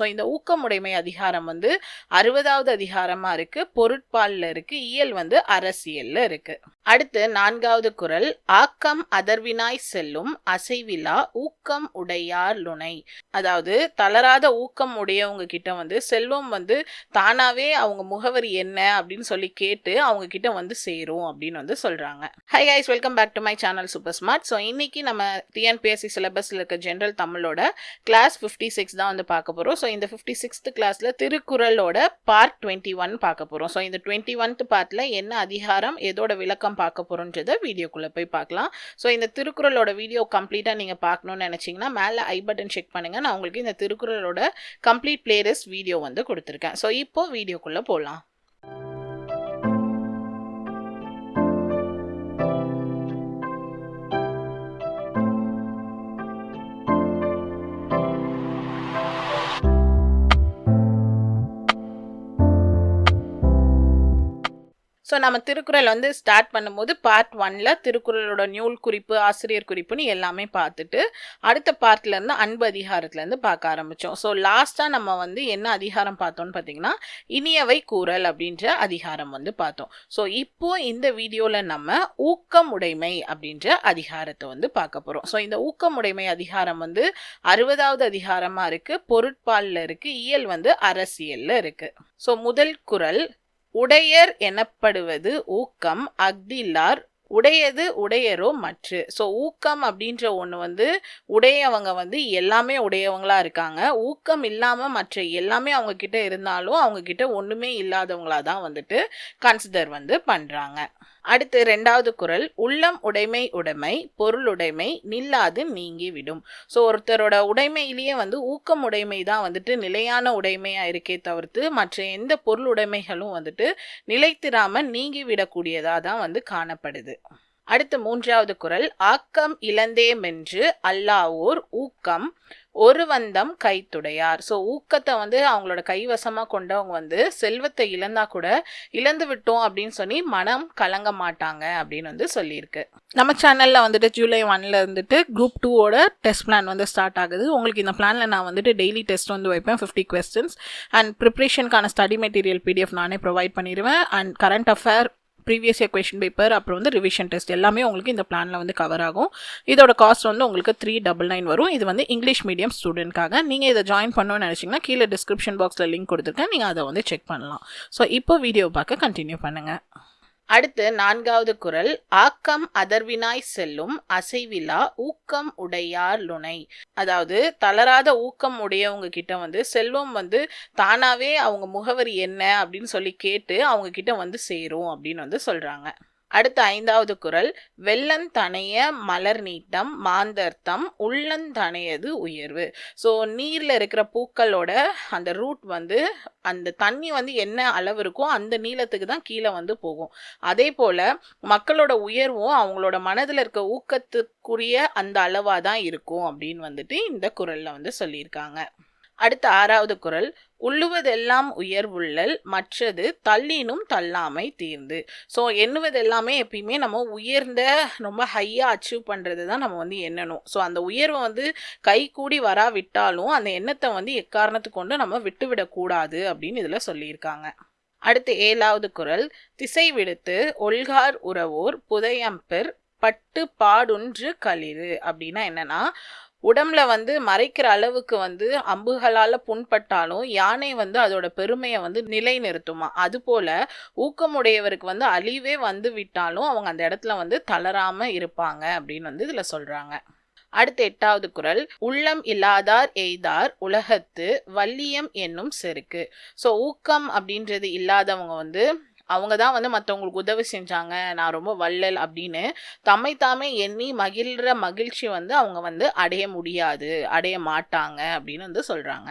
So இந்த ஊக்கமுடைமை அதிகாரம் வந்து அறுபதாவது அதிகாரமாக இருக்கு. பொருட்பாலில் இருக்கு. இயல் வந்து அரசியல்ல இருக்கு. அடுத்து நான்காவது குரல். ஆக்கம் அதர்வினாய் செல்லும் அசைவிலா ஊக்கம் உடையார் லுணை அதாவது தளராத ஊக்கம் உடையவங்க கிட்ட வந்து செல்வம் வந்து தானாவே அவங்க முகவரி என்ன அப்படின்னு சொல்லி கேட்டு அவங்க கிட்ட வந்து சேரும் அப்படின்னு வந்து சொல்றாங்க. Hi guys welcome back to my channel super smart so இன்னைக்கு நம்ம டிஎன்பிஎஸ்சி சிலபஸ்ல இருக்க ஜென்ரல் தமிழோட கிளாஸ் ஃபிஃப்டி சிக்ஸ் தான் வந்து பார்க்க போறோம். ஸோ இந்த ஃபிஃப்டி சிக்ஸ்த் கிளாஸில் திருக்குறளோட பார்ட் டுவெண்ட்டி ஒன் பார்க்க போகிறோம் ஸோ இந்த டுவெண்ட்டி ஒன்த் பார்ட்டில் என்ன அதிகாரம் எதோட விளக்கம் பார்க்க போகிறோன்றதை வீடியோக்குள்ளே போய் பார்க்கலாம். ஸோ இந்த திருக்குறளோட வீடியோ கம்ப்ளீட்டாக நீங்கள் பார்க்கணும்னு நினச்சிங்கன்னா மேலே ஐ பட்டன் செக் பண்ணுங்கள் நான் உங்களுக்கு இந்த திருக்குறளோட கம்ப்ளீட் பிளேலிஸ்ட் வீடியோ வந்து கொடுத்துருக்கேன். ஸோ இப்போ வீடியோக்குள்ளே போகலாம் ஸோ நம்ம திருக்குறள் வந்து ஸ்டார்ட் பண்ணும்போது பார்ட் ஒன்ல திருக்குறளோட நூல் குறிப்பு ஆசிரியர் குறிப்புன்னு எல்லாமே பார்த்துட்டு அடுத்த பார்ட்ல இருந்து அன்பு அதிகாரத்துல இருந்து பார்க்க ஆரம்பிச்சோம். ஸோ லாஸ்ட்டாக நம்ம வந்து என்ன அதிகாரம் பார்த்தோம்னு பார்த்தீங்கன்னா இனியவை கூறல் அப்படின்ற அதிகாரம் வந்து பார்த்தோம். ஸோ இப்போ இந்த வீடியோவில் நம்ம ஊக்கமுடைமை அப்படின்ற அதிகாரத்தை வந்து பார்க்க போகிறோம் ஸோ இந்த ஊக்கமுடைமை அதிகாரம் வந்து அறுபதாவது அதிகாரமாக இருக்குது பொருட்பாலில் இருக்குது இயல் வந்து அரசியலில் இருக்குது ஸோ முதல் குறள் உடையர் எனப்படுவது ஊக்கம் அஃதில்லார் உடையது உடையரோ மற்று. ஸோ ஊக்கம் அப்படின்ற ஒன்று வந்து உடையவங்க வந்து எல்லாமே உடையவங்களாக இருக்காங்க. ஊக்கம் இல்லாமல் மற்ற எல்லாமே அவங்கக்கிட்ட இருந்தாலும் அவங்கக்கிட்ட ஒன்றுமே இல்லாதவங்களா தான் வந்துட்டு கன்சிடர் வந்து பண்ணுறாங்க அடுத்து ரெண்டாவது குரல் உள்ளம் உடைமை உடைமை பொருளுடைமை நில்லாது நீங்கி விடும். ஸோ ஒருத்தரோட உடைமையிலேயே வந்து ஊக்கம் உடைமை தான் வந்துட்டு நிலையான உடைமையாக இருக்கே தவிர்த்து மற்ற எந்த பொருள் உடைமைகளும் வந்துட்டு நிலைத்திராமல் நீங்கி விடக்கூடியதாக தான் வந்து காணப்படுது. அடுத்து மூன்றாவது குரல். ஆக்கம் இழந்தேமென்று அல்லாவோர் ஊக்கம் ஒரு வந்தம் கைத்துடையார். ஸோ ஊக்கத்தை வந்து அவங்களோட கைவசமாக கொண்டவங்க வந்து செல்வத்தை இழந்தா கூட இழந்து விட்டோம் அப்படின்னு சொல்லி மனம் கலங்க மாட்டாங்க அப்படின்னு வந்து சொல்லியிருக்கு. நம்ம சேனலில் வந்துட்டு ஜூலை ஒன்ல இருந்துட்டு குரூப் டூவோட டெஸ்ட் பிளான் வந்து ஸ்டார்ட் ஆகுது. உங்களுக்கு இந்த பிளானில் நான் வந்துட்டு டெய்லி டெஸ்ட் வந்து வைப்பேன் ஃபிஃப்டி கொஸ்டின்ஸ் அண்ட் ப்ரிப்ரேஷனுக்கான ஸ்டடி மெட்டீரியல் பிடிஎஃப் நானே ப்ரொவைட் பண்ணிடுவேன் and current affair previous year question paper அப்புறம் வந்து ரிவிஷன் டெஸ்ட் எல்லாமே உங்களுக்கு இந்த பிளானில் வந்து கவர் ஆகும். இதோட காஸ்ட் வந்து உங்களுக்கு த்ரீ டபுள் நைன் வரும். இது வந்து இங்கிலீஷ் மீடியம் ஸ்டூடெண்ட்காக நீங்கள் இதை ஜாயின் பண்ணணும்னு நினச்சிங்கன்னா கீழே டிஸ்கிரிப்ஷன் பாக்ஸில் லிங்க் கொடுத்துருக்கேன். நீங்கள் அதை வந்து செக் பண்ணலாம். ஸோ இப்போ வீடியோ பார்க்க கண்டினியூ பண்ணுங்கள் அடுத்து நான்காவது குரல் ஆக்கம் அதர்வினாய் செல்லும் அசைவிலா ஊக்கம் உடையார் லுணை அதாவது தளராத ஊக்கம் உடையவங்க கிட்ட வந்து செல்வம் வந்து தானாவே அவங்க முகவரி என்ன அப்படின்னு சொல்லி கேட்டு அவங்க கிட்ட வந்து சேரும் அப்படின்னு வந்து சொல்றாங்க. அடுத்த ஐந்தாவது குரல் வெள்ளந்தனைய மலர் நீட்டம் மாந்தர்த்தம் உள்ளந்தனையது உயர்வு. ஸோ நீரில் இருக்கிற பூக்களோட அந்த ரூட் வந்து அந்த தண்ணி வந்து என்ன அளவு இருக்கோ அந்த நீளத்துக்கு தான் கீழே வந்து போகும். அதே போல் மக்களோட உயர்வும் அவங்களோட மனதில் இருக்க ஊக்கத்துக்குரிய அந்த அளவாக தான் இருக்கும் அப்படின்னு வந்துட்டு இந்த குரலில் வந்து சொல்லியிருக்காங்க. அடுத்த ஆறாவது குரல் உள்ளுவதெல்லாம் உயர்வுள்ளல் மற்றது தள்ளினும் தள்ளாமை தீர்ந்து. ஸோ எண்ணுவது எல்லாமே எப்பயுமே நம்ம உயர்ந்த ரொம்ப ஹையாக அச்சீவ் பண்ணுறது தான் நம்ம வந்து எண்ணணும். ஸோ அந்த உயர்வை வந்து கை கூடி வராவிட்டாலும் அந்த எண்ணத்தை வந்து எக்காரணத்து கொண்டு நம்ம விட்டுவிடக்கூடாது அப்படின்னு இதில் சொல்லியிருக்காங்க. அடுத்து ஏழாவது குரல் திசை விடுத்து ஒல்கார் உறவோர் புதையம்பெர் பட்டு பாடுன்று களிறு அப்படின்னா என்னன்னா உடம்புல வந்து மறைக்கிற அளவுக்கு வந்து அம்புகளால் புண்பட்டாலும் யானை வந்து அதோட பெருமையை வந்து நிலைநிறுத்துமா. அதுபோல் ஊக்கமுடையவருக்கு வந்து அழிவே வந்து விட்டாலும் அவங்க அந்த இடத்துல வந்து தளராமல் இருப்பாங்க அப்படின்னு வந்து இதில் சொல்கிறாங்க அடுத்த எட்டாவது குரல். உள்ளம் இல்லாதார் எய்தார் உலகத்து வள்ளியம் என்னும் செருக்கு. ஸோ ஊக்கம் அப்படின்றது இல்லாதவங்க வந்து அவங்க தான் வந்து மற்றவங்களுக்கு உதவி செஞ்சாங்க. நான் ரொம்ப வள்ளல் அப்படின்னு தம்மை தாமே எண்ணி மகிழ்கிற மகிழ்ச்சி வந்து அவங்க வந்து அடைய முடியாது அடைய மாட்டாங்க அப்படின்னு வந்து சொல்கிறாங்க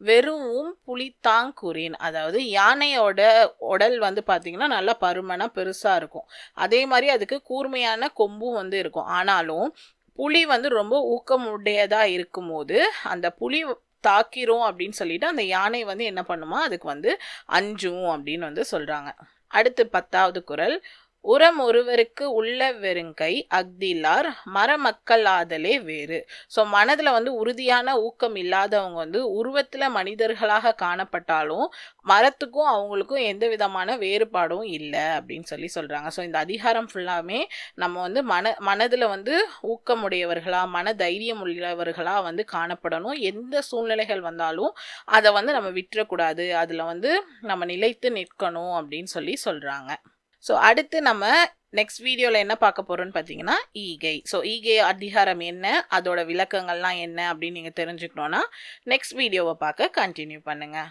வெறும் புலித்தாங்குறின் அதாவது யானையோட உடல் வந்து பார்த்திங்கன்னா நல்லா பருமனாக பெருசாக இருக்கும். அதே மாதிரி அதுக்கு கூர்மையான கொம்பும் வந்து இருக்கும். ஆனாலும் புலி வந்து ரொம்ப ஊக்கமுடையதாக இருக்கும்போது அந்த புலி தாக்கிரும் அப்படின்னு சொல்லிட்டு அந்த யானை வந்து என்ன பண்ணுமா? அதுக்கு வந்து அஞ்சும் அப்படின்னு வந்து சொல்கிறாங்க அடுத்து பத்தாவது குரல். உரம் ஒருவருக்கு உள்ள வெறுங்கை அக்திலார் மரமக்கள் வேறு. ஸோ மனதில் வந்து உறுதியான ஊக்கம் இல்லாதவங்க வந்து உருவத்தில் மனிதர்களாக காணப்பட்டாலும் மரத்துக்கும் அவங்களுக்கும் எந்த விதமான வேறுபாடும் இல்லை அப்படின்னு சொல்லி சொல்கிறாங்க ஸோ இந்த அதிகாரம் ஃபுல்லாமே நம்ம வந்து மன மனதில் வந்து ஊக்கமுடையவர்களாக மன தைரியம் உள்ளவர்களாக வந்து காணப்படணும். எந்த சூழ்நிலைகள் வந்தாலும் அதை வந்து நம்ம விட்டுறக்கூடாது. அதில் வந்து நம்ம நிலைத்து நிற்கணும் அப்படின்னு சொல்லி சொல்கிறாங்க ஸோ அடுத்து நம்ம நெக்ஸ்ட் வீடியோவில் என்ன பார்க்க போகிறோம்னு பார்த்தீங்கன்னா ஈகை. ஸோ ஈகை அதிகாரம் என்ன? அதோட விளக்கங்கள்லாம் என்ன அப்படின்னு நீங்கள் தெரிஞ்சுக்கணுன்னா நெக்ஸ்ட் வீடியோவை பார்க்க கண்டினியூ பண்ணுங்கள்